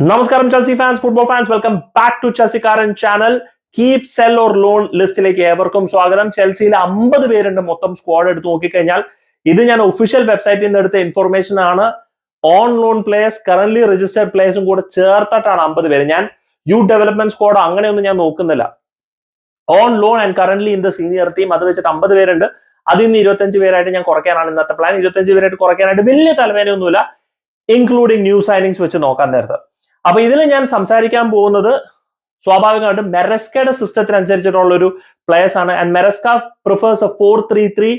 നമസ്കാരം Chelsea fans football fans welcome back to ചെൽസിക്കാരൻ channel keep sell or loan ലിസ്റ്റിലേക്ക് ഏവർക്കും സ്വാഗതം. ചെൽസിയിൽ അമ്പത് പേരുണ്ട് മൊത്തം സ്ക്വാഡ് എടുത്ത് നോക്കിക്കഴിഞ്ഞാൽ. ഇത് ഞാൻ ഒഫീഷ്യൽ വെബ്സൈറ്റിൽ നിന്ന് എടുത്ത ഇൻഫർമേഷൻ ആണ്. On loan players current registered പ്ലേയേഴ്സും കൂടെ ചേർത്തിട്ടാണ് അമ്പത് പേര്. ഞാൻ യൂത്ത് ഡെവലപ്മെന്റ് സ്ക്വാഡ് അങ്ങനെയൊന്നും ഞാൻ നോക്കുന്നില്ല. On loan and current in the senior team അത് വെച്ചിട്ട് അമ്പത് പേരുണ്ട്. അതിൽ നിന്ന് ഇരുപത്തഞ്ച് പേരായിട്ട് ഞാൻ കുറയ്ക്കാനാണ് ഇന്നത്തെ പ്ലാൻ ഇരുപത്തഞ്ച് പേരായിട്ട് കുറയ്ക്കാനായിട്ട് വലിയ തലവേനയൊന്നുമില്ല ഇൻക്ലൂഡിങ് ന്യൂ സൈനിങ്സ് വെച്ച് നോക്കാൻ നേരത്ത്. അപ്പൊ ഇതിൽ ഞാൻ സംസാരിക്കാൻ പോകുന്നത് സ്വാഭാവികമായിട്ടും മെറസ്കയുടെ സിസ്റ്റത്തിനനുസരിച്ചിട്ടുള്ള ഒരു പ്ലേയേഴ്സ് ആണ്. And Maresca prefers a four three three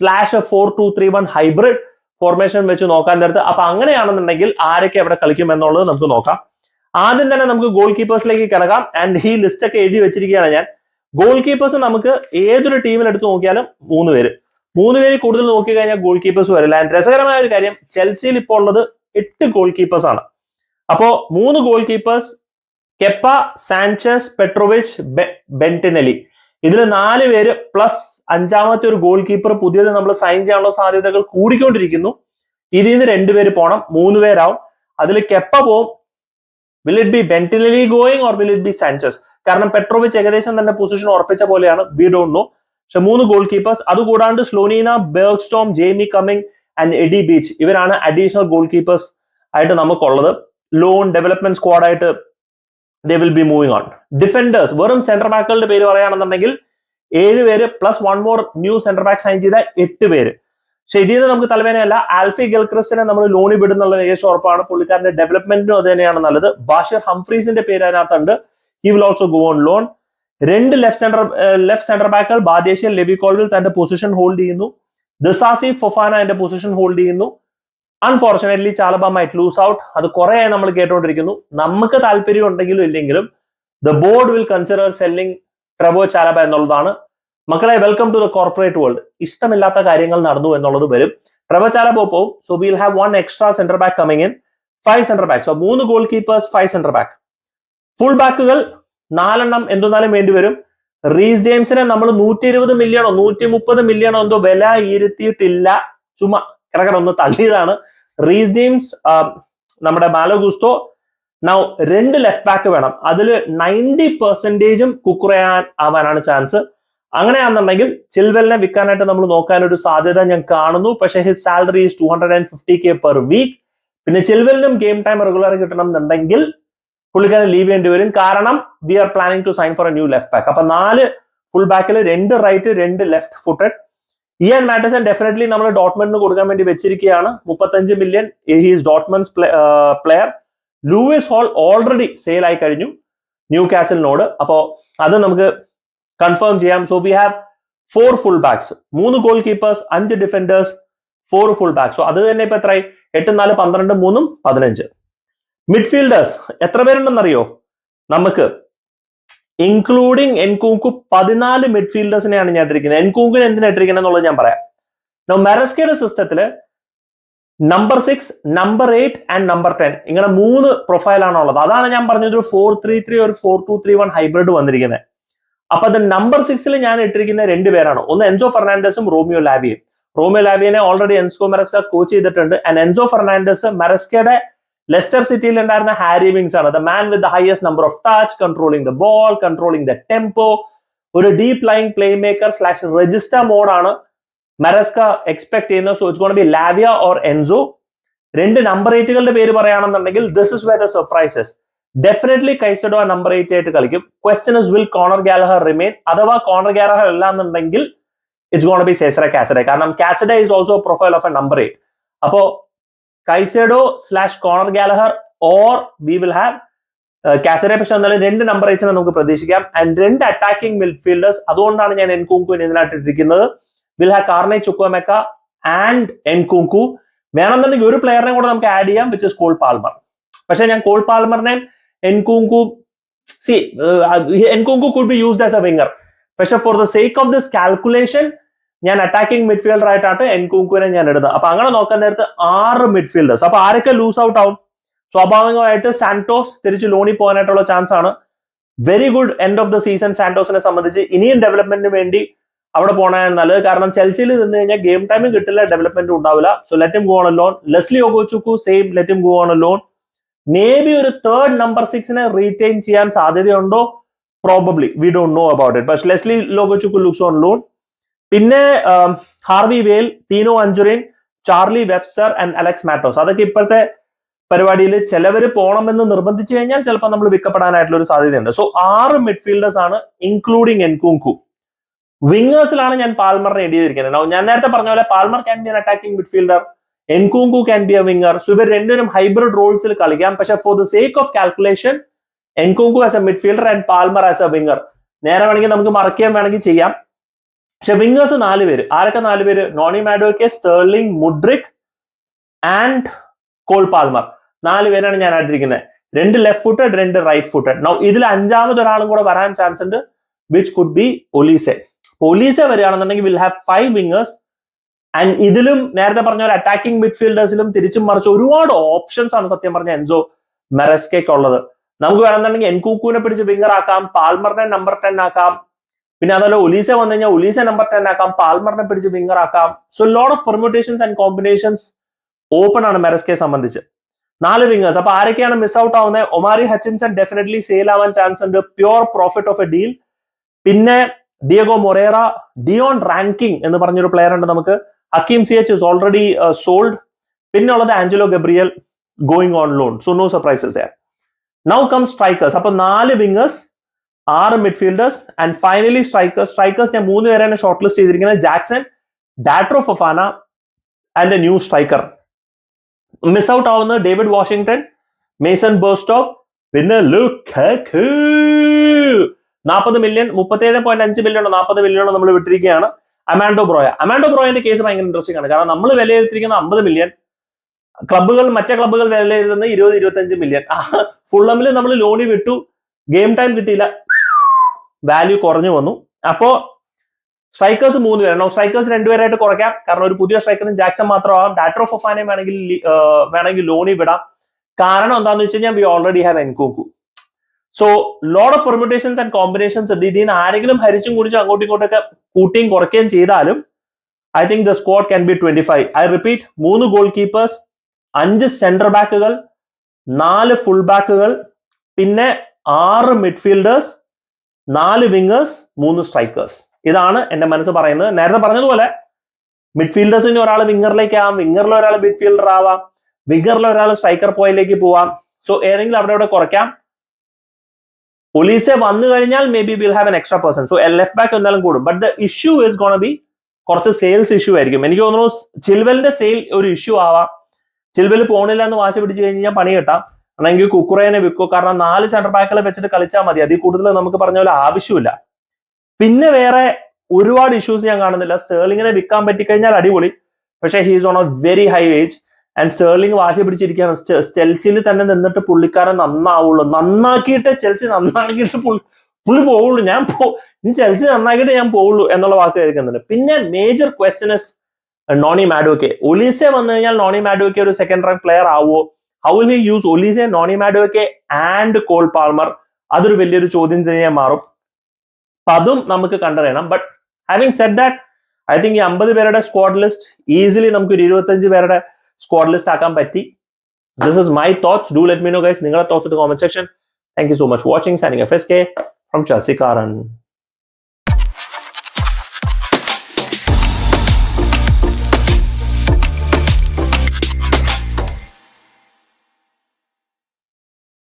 slash four two three one hybrid formation വെച്ച് നോക്കാൻ നേരത്ത്. അപ്പൊ അങ്ങനെയാണെന്നുണ്ടെങ്കിൽ ആരൊക്കെ എവിടെ കളിക്കും എന്നുള്ളത് നമുക്ക് നോക്കാം. ആദ്യം തന്നെ നമുക്ക് ഗോൾ കീപ്പേഴ്സിലേക്ക് കിടക്കാം. ആൻഡ് ഈ ലിസ്റ്റ് ഒക്കെ എഴുതി വെച്ചിരിക്കുകയാണ് ഞാൻ. ഗോൾ കീപ്പേഴ്സ് നമുക്ക് ഏതൊരു ടീമിൽ എടുത്ത് നോക്കിയാലും മൂന്ന് പേര്. മൂന്ന് പേര് കൂടുതൽ നോക്കി കഴിഞ്ഞാൽ ഗോൾ കീപ്പേഴ്സ് വരില്ല. ആൻഡ് രസകരമായ ഒരു കാര്യം ചെൽസിയിൽ ഇപ്പോൾ ഉള്ളത് എട്ട് ഗോൾ കീപ്പേഴ്സ് ആണ്. അപ്പോ മൂന്ന് goalkeepers Kepa Sanchez Petrovic Bettinelli ഇതിൽ നാല് പേര് പ്ലസ് അഞ്ചാമത്തെ ഒരു ഗോൾ കീപ്പർ പുതിയത് നമ്മൾ സൈൻ ചെയ്യാനുള്ള സാധ്യതകൾ കൂടിക്കൊണ്ടിരിക്കുന്നു. ഇതിൽ നിന്ന് രണ്ടുപേര് പോണം മൂന്ന് പേരാവും. അതിൽ കെപ്പ പോവും. Will it be Bettinelli going or will it be Sanchez കാരണം പെട്രോവിച്ച് ഏകദേശം തന്നെ പൊസിഷൻ ഉറപ്പിച്ച പോലെയാണ്. വി ഡോണ്ട് നോ പക്ഷെ മൂന്ന് goal keepers അതുകൂടാണ്ട് Slonina Bergstrom Jamie Cumming and Eddie Beach ഇവരാണ് അഡീഷണൽ ഗോൾ കീപ്പേഴ്സ് ആയിട്ട് നമുക്കുള്ളത്. ലോൺ ഡെവലപ്മെന്റ് സ്ക്വാഡ് ആയിട്ട് they will be moving on defenders വെറും സെന്റർ ബാക്കുകളുടെ പേര് പറയുകയാണെന്നുണ്ടെങ്കിൽ ഏഴ് പേര് plus one more new centre back sign ചെയ്ത എട്ട് പേര്. പക്ഷെ ഇതിൽ നിന്ന് നമുക്ക് തലവേനയല്ല ആൽഫി ഗൽക്രിസ്റ്റിനെ നമ്മൾ ലോണി വിടുന്നുള്ള ഏകദേശം ഉറപ്പാണ്. പുള്ളിക്കാരന്റെ ഡെവലപ്മെന്റിനും അത് തന്നെയാണ് നല്ലത്. ബാഷിർ ഹംഫ്രീസിന്റെ പേര് അതിനകത്തുണ്ട്. He will also go on loan രണ്ട് ലെഫ്റ്റ് സെന്റർ ലെഫ്റ്റ് സെന്റർ ബാക്കുകൾ ബാദേശിയൻ ലെബി കോൾവിൽ തന്റെ പൊസിഷൻ ഹോൾഡ് ചെയ്യുന്നു. ദിസാസി ഫൊഫാന എന്റെ പൊസിഷൻ ഹോൾഡ് ചെയ്യുന്നു. Unfortunately Chalobah might lose out അത് കുറെ നമ്മൾ കേട്ടുകൊണ്ടിരിക്കുന്നു. നമുക്ക് താല്പര്യം ഉണ്ടെങ്കിലും ഇല്ലെങ്കിലും the board will consider selling Trevoh Chalobah എന്നുള്ളതാണ്. മക്കളെ welcome to the corporate world ഇഷ്ടമില്ലാത്ത കാര്യങ്ങൾ നടന്നു എന്നുള്ളത് വരും. ട്രബോ ചാലബ പോവും so will have one extra centre back coming in five centre back so മൂന്ന് goalkeepers five centre back full ബാക്കുകൾ നാലെണ്ണം എന്തെന്നാലും വേണ്ടി വരും. റീസ് ജെയിംസിനെ നമ്മൾ നൂറ്റി ഇരുപത് മില്യണോ നൂറ്റി മുപ്പത് മില്യണോ എന്തോ വില ഇരുത്തിയിട്ടില്ല. ചുമ്മാ കിടക്കണം ഒന്ന് തള്ളിയതാണ്. റീസ് ജെയിംസ് നമ്മുടെ മാലോഗുസ്തോ നൗ രണ്ട് ലെഫ്റ്റ് ബാക്ക് വേണം. അതിൽ നയന്റി പെർസെന്റേജും കുക്കുറയാൻ ആവാനാണ് ചാൻസ് അങ്ങനെയാണെന്നുണ്ടെങ്കിൽ ചിൽവെലിനെ വിൽക്കാനായിട്ട് നമ്മൾ നോക്കാൻ ഒരു സാധ്യത ഞാൻ കാണുന്നു. പക്ഷേ his salary is two hundred and fifty K per week പിന്നെ ചിൽവെലിനും ഗെയിം ടൈം റെഗുലർ കിട്ടണം എന്നുണ്ടെങ്കിൽ പുള്ളിക്കാരൻ ലീവ് ചെയ്യേണ്ടി വരും. കാരണം we are planning to sign for a new left back അപ്പൊ നാല് ഫുൾ ബാക്കിൽ രണ്ട് റൈറ്റ് രണ്ട് left footed Ian Maatsen definitely നമ്മൾ ഡോട്ട്മെന്റിന് കൊടുക്കാൻ വേണ്ടി വെച്ചിരിക്കുകയാണ്. മുപ്പത്തഞ്ച് million he's Dortmund's player Lewis Hall already sale ആയി കഴിഞ്ഞു ന്യൂ കാസലിനോട് അപ്പോ അത് നമുക്ക് കൺഫേം ചെയ്യാം. So we have four full backs മൂന്ന് ഗോൾ കീപ്പേഴ്സ് അഞ്ച് defenders four full backs so അത് തന്നെ ഇപ്പൊ എത്രയായി എട്ട് നാല് പന്ത്രണ്ട് മൂന്നും പതിനഞ്ച്. മിഡ്ഫീൽഡേഴ്സ് എത്ര പേരുണ്ടെന്നറിയോ? നമുക്ക് ഇൻക്ലൂഡിങ് എൻകൂങ്കു പതിനാല് മിഡ്ഫീൽഡേഴ്സിനെയാണ് ഞാൻ ഇട്ടിരിക്കുന്നത്. എൻകൂങ്കിന് എന്തിനാ ഇട്ടിരിക്കുന്നത് എന്നുള്ളത് ഞാൻ പറയാം. നോ മെറസ്കയുടെ സിസ്റ്റത്തിൽ number six number eight and number ten ഇങ്ങനെ മൂന്ന് പ്രൊഫൈലാണ് ഉള്ളത്. അതാണ് ഞാൻ പറഞ്ഞത് ഒരു ഫോർ ത്രീ ത്രീ ഒരു four two three one hybrid വന്നിരിക്കുന്നത്. അപ്പൊ അത് നമ്പർ സിക്സിൽ ഞാൻ ഇട്ടിരിക്കുന്ന രണ്ട് പേരാണ്. ഒന്ന് എൻസോ ഫെർണാണ്ടസും റോമിയോ ലാബിയും റോമിയോ ലാബിയനെ ഓൾറെഡി എൻസോ മെറസ്ക കോച്ച് ചെയ്തിട്ടുണ്ട്. ആൻഡ് എൻസോ ഫെർണാണ്ടസ് മെറസ്കയുടെ ലെസ്റ്റർ സിറ്റിയിൽ ഉണ്ടായിരുന്ന ഹാരി വിങ്സ് ആണ്. The man with the highest number of touch controlling the ball controlling the tempo ഒരു deep line playmaker slash register മോഡാണ് Maresca expect ചെയ്യുന്ന so it's gonna be Lavia or Enzo രണ്ട് number എയ്റ്റുകളുടെ പേര് പറയുകയാണെന്നുണ്ടെങ്കിൽ this is where the surprises definitely Caicedo number eight ആയിട്ട് കളിക്കും. Question is will Conor Gallagher remain അഥവാ Conor Gallagher അല്ല എന്നുണ്ടെങ്കിൽ it's gonna be Cesare Casadei കാരണം Casadei is also profile of a number eight അപ്പോ Caicedo slash Conor Gallagher or we will have Casadei പക്ഷെ എന്നാലും രണ്ട് നമ്പർ അയച്ചാൽ നമുക്ക് പ്രതീക്ഷിക്കാം. ആൻഡ് രണ്ട് അറ്റാക്കിംഗ് മിഡ്ഫീൽഡേഴ്സ് അതുകൊണ്ടാണ് ഞാൻ Nkunku ഇതിനകത്തിട്ടിരിക്കുന്നത് will have Carney Chukwuemeka and Nkunku വേണമെന്നുണ്ടെങ്കിൽ ഒരു പ്ലെയറിനെ കൂടെ നമുക്ക് ആഡ് ചെയ്യാം വിച്ച് ഇസ് കോൾ പാൽമർ പക്ഷെ ഞാൻ Cole പാൽമറിനെയും Nkunku see Nkunku could be used as a winger പക്ഷെ for the sake of this calculation ഞാൻ അറ്റാക്കിംഗ് മിഡ്ഫീൽഡർ ആയിട്ടാണ് എൻകുങ്കുവിനെ ഞാൻ എടുത്തത് അപ്പൊ അങ്ങനെ നോക്കാൻ നേരത്ത് ആറ് മിഡ്ഫീൽഡേഴ്സ് അപ്പൊ ആരൊക്കെ ലൂസ് ഔട്ട് ആവും? സ്വാഭാവികമായിട്ട് സാന്റോസ് തിരിച്ച് ലോണി പോകാനായിട്ടുള്ള ചാൻസ് ആണ്. Very good end of the season സാന്റോസിനെ സംബന്ധിച്ച് ഇനിയും ഡെവലപ്മെന്റിന് വേണ്ടി അവിടെ പോകണതാണ് നല്ലത്. കാരണം ചെൽസിയിൽ നിന്ന് കഴിഞ്ഞാൽ ഗെയിം ടൈമും കിട്ടില്ല ഡെവലപ്മെന്റ് ഉണ്ടാവില്ല. So let M go on loan Leslie ഒഗോച്ചുക്കു same let M go on loan may be ഒരു തേർഡ് നമ്പർ സിക്സിനെ റീറ്റെയിൻ ചെയ്യാൻ സാധ്യതയുണ്ടോ? Probably we don't know about it പക്ഷെ ലെസ്ലി ലോഗോച്ചുക്കു ലുക്സ് ഓൺ ലോൺ പിന്നെ Harvey Vel തീനോ അഞ്ചുറിൻ Charlie Webster and Alex മാറ്റോസ് അതൊക്കെ ഇപ്പോഴത്തെ പരിപാടിയിൽ ചിലവർ പോകണമെന്ന് നിർബന്ധിച്ചു കഴിഞ്ഞാൽ ചിലപ്പോൾ നമ്മൾ വിൽക്കപ്പെടാനായിട്ടുള്ള ഒരു സാധ്യതയുണ്ട്. സോ ആറ് മിഡ്ഫീൽഡേഴ്സ് ആണ് ഇൻക്ലൂഡിങ് എൻകുങ്കു വിങ്ങേഴ്സിലാണ് ഞാൻ പാൽമറിനെ എഴുതിയിരിക്കുന്നത് ഞാൻ നേരത്തെ പറഞ്ഞ പോലെ Palmer can be an attacking midfielder Nkunku can be a winger so ഇവർ രണ്ടുപേരും ഹൈബ്രിഡ് റോൾസിൽ കളിക്കാം. പക്ഷെ for the sake of calculation Nkunku as a midfielder and Palmer as a winger നേരെ വേണമെങ്കിൽ നമുക്ക് മറക്കുകയും വേണമെങ്കിൽ ചെയ്യാം. പക്ഷെ വിങ്ങേഴ്സ് നാല് പേര്. ആരൊക്കെ നാല് പേര്? Noni Madueke Sterling Mudryk and Cole Palmer. നാല് പേരാണ് ഞാൻ ആയിട്ടിരിക്കുന്നത് രണ്ട് ലെഫ്റ്റ് ഫുട്ടഡ് രണ്ട് റൈറ്റ് ഫുട്ടഡ് നോ ഇതിൽ അഞ്ചാമത് ഒരാളും കൂടെ വരാൻ ചാൻസ് ഉണ്ട് which could be Olise. Olise വരികയാണെന്നുണ്ടെങ്കിൽ will have five wingers and ഇതിലും നേരത്തെ പറഞ്ഞ പോലെ അറ്റാക്കിംഗ് മിഡ്ഫീൽഡേഴ്സിലും തിരിച്ചും മറിച്ച് ഒരുപാട് ഓപ്ഷൻസ് ആണ് സത്യം പറഞ്ഞ എൻസോ മെറസ്കേക്കുള്ളത് നമുക്ക് വേണമെന്നുണ്ടെങ്കിൽ എൻകൂക്കുവിനെ പിടിച്ച് വിങ്ങർ ആക്കാം പാൽമറിനെ നമ്പർ ടെൻ ആക്കാം പിന്നെ അതുപോലെ ഒലീസ വന്നു കഴിഞ്ഞാൽ ഒലീസ നമ്പർ ടെൻ ആക്കാം പാൽമറിനെ പിടിച്ച് വിങ്ങർ ആക്കാം. So lot of permutations and combinations open ആണ് മെറസ്കെ സംബന്ധിച്ച്. നാല് വിങ്ങേഴ്സ് അപ്പൊ ആരൊക്കെയാണ് മിസ് ഔട്ട് ആവുന്നത് ഒമാരി ഹച്ചിൻസൺ ഡെഫിനറ്റ്ലി സെയിൽ ആവാൻ ചാൻസ് ഉണ്ട്. Pure profit of a deal പിന്നെ ഡിയഗോ മൊറേറ ഡിയോൺ റാങ്കിങ് എന്ന് പറഞ്ഞൊരു പ്ലെയർ ഉണ്ട് നമുക്ക്. Hakim Ziyech is already sold പിന്നെ ഉള്ളത് Angelo Gabriel going on loan so no surprises now come strikers അപ്പൊ നാല് വിങ്ങേഴ്സ് ആറ് midfielders and finally strikers strikers ഞാൻ മൂന്ന് പേരാണ് ഷോർട്ട് ലിസ്റ്റ് ചെയ്തിരിക്കുന്നത് Jackson Datro Fofana and a new striker miss out ആവുന്നത് ഡേവിഡ് വാഷിംഗ്ടൺ മേസൺ ബോസ്റ്റോക്ക് പിന്നെ look നാൽപ്പത് മില്യൺ മുപ്പത്തേഴ് പോയിന്റ് അഞ്ച് മില്യണോ നാൽപ്പത് മില്യണോ നമ്മൾ വിട്ടിരിക്കുകയാണ്. അമാൻഡോ ബ്രോയ അമാൻഡോ ബ്രോയന്റെ കേസ് ഭയങ്കര ഇൻട്രസ്റ്റിംഗ് ആണ്. കാരണം നമ്മൾ വിലയിരുത്തിയിരിക്കുന്ന അമ്പത് മില്യൺ ക്ലബ്ബുകൾ മറ്റേ ക്ലബ്ബുകൾ വിലയിരുത്തുന്നത് ഇരുപത് ഇരുപത്തഞ്ച് മില്യൺ ഫുള്ളമിൽ നമ്മൾ ലോണി വിട്ടു. ഗെയിം ടൈം കിട്ടിയില്ല. വാല്യൂ കുറഞ്ഞു വന്നു. അപ്പോ സ്ട്രൈക്കേഴ്സ് മൂന്ന് പേരാണ് സ്ട്രൈക്കേഴ്സ് രണ്ടുപേരായിട്ട് കുറയ്ക്കാം. കാരണം ഒരു പുതിയ സ്ട്രൈക്കറും ജാക്സൺ മാത്രമാവാം ഡാറ്റർ ഓഫ് ഒഫാനെ വേണമെങ്കിൽ വേണമെങ്കിൽ ലോണി വിടാം കാരണം എന്താണെന്ന് വെച്ച് കഴിഞ്ഞാൽ we already have Nkunku so load of permutations and combinations ഉണ്ട്. ഇതിൽ നിന്ന് ആരെങ്കിലും ഹരിച്ചും കുടിച്ചും അങ്ങോട്ടും ഇങ്ങോട്ടൊക്കെ കൂട്ടിയും കുറയ്ക്കുകയും ചെയ്താലും I think the squad can be twenty five I repeat മൂന്ന് ഗോൾ കീപ്പേഴ്സ് അഞ്ച് സെന്റർ ബാക്കുകൾ നാല് ഫുൾ ബാക്കുകൾ പിന്നെ ആറ് മിഡ്ഫീൽഡേഴ്സ് നാല് വിങ്ങേഴ്സ് മൂന്ന് സ്ട്രൈക്കേഴ്സ് ഇതാണ് എന്റെ മനസ്സ് പറയുന്നത്. നേരത്തെ പറഞ്ഞതുപോലെ മിഡ്ഫീൽഡേഴ്സിന് ഒരാൾ വിങ്ങറിലേക്ക് ആവാം വിങ്ങറിൽ ഒരാൾ മിഡ്ഫീൽഡർ ആവാം വിങ്ങറിൽ ഒരാൾ സ്ട്രൈക്കർ പോയിലേക്ക് പോവാം. സോ ഏതെങ്കിലും അവിടെ ഇവിടെ കുറയ്ക്കാം. ഒലീസെ വന്നു കഴിഞ്ഞാൽ maybe will have an extra person so left back എന്തായാലും കൂടും. But the issue is gonna be കുറച്ച് സെയിൽസ് ഇഷ്യൂ ആയിരിക്കും. എനിക്ക് തോന്നുന്നു ചിൽവലിന്റെ സെയിൽ ഒരു ഇഷ്യൂ ആവാം. ചിൽവൽ പോണില്ല എന്ന് വാശി പിടിച്ചു കഴിഞ്ഞാൽ പണി കിട്ടാം. അല്ലെങ്കിൽ കുക്കുറേനെ വിൽക്കോ കാരണം നാല് സെന്റർ ബാക്കുകളെ വെച്ചിട്ട് കളിച്ചാൽ മതി. അതിൽ കൂടുതൽ നമുക്ക് പറഞ്ഞ പോലെ ആവശ്യമില്ല. പിന്നെ വേറെ ഒരുപാട് ഇഷ്യൂസ് ഞാൻ കാണുന്നില്ല. സ്റ്റേർലിങ്ങിനെ വിൽക്കാൻ പറ്റിക്കഴിഞ്ഞാൽ അടിപൊളി. പക്ഷെ he's on a very high age and Sterling വാശി പിടിച്ചിരിക്കുകയാണ്. ചെൽസിൽ തന്നെ നിന്നിട്ട് പുള്ളിക്കാരൻ നന്നാവുള്ളൂ. നന്നാക്കിയിട്ട് ചെൽസി നന്നാക്കിയിട്ട് പുള്ളി പുള്ളി പോവുള്ളൂ. ഞാൻ പോ ഇനി ചെൽസി നന്നാക്കിയിട്ട് ഞാൻ പോവുള്ളൂ എന്നുള്ള വാക്ക് കേൾക്കുന്നുണ്ട്. പിന്നെ major question is Noni Madueke Olise വന്നു കഴിഞ്ഞാൽ നോണി മാഡോക്കെ ഒരു സെക്കൻഡ് റാങ്ക് പ്ലെയർ ആവുമോ how will he use Olise Noni Madueke and Cole Palmer അതൊരു വലിയൊരു ചോദ്യം തന്നെയായി മാറും. അപ്പൊ അതും നമുക്ക് കണ്ടറിയണം. But having set that I think ഈ അമ്പത് പേരുടെ സ്ക്വാഡ് ലിസ്റ്റ് ഈസിലി നമുക്ക് ഒരു ഇരുപത്തഞ്ച് പേരുടെ സ്ക്വാഡ് ലിസ്റ്റ് ആക്കാൻ പറ്റി. This is my thoughts do let me know guys നിങ്ങളുടെ thoughts comment section thank you so much watching സാനിങ് F S K from Chelsea